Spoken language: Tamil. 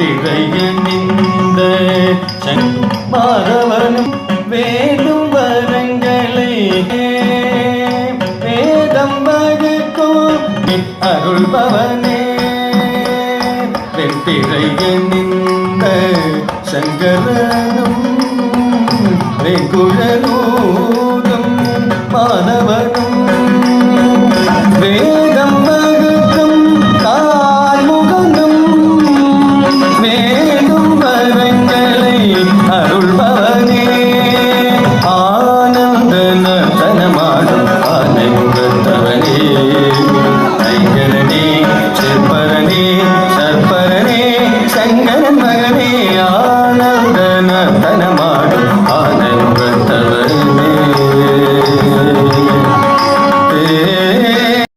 திரைய நின்ற சண்பாரவனும் வேலும் வரங்களே. வேதம் வகுக்கும் அருள்பவனே. திரைய நின்ற சங்கரனும் வெகுழனும் நடனமாடும் ஆனை முகத்தவனே ஐங்கரனே சிற்பரனே சற்பரனே சங்கரன் மகனே ஆனந்த நடனமாடும் ஆனை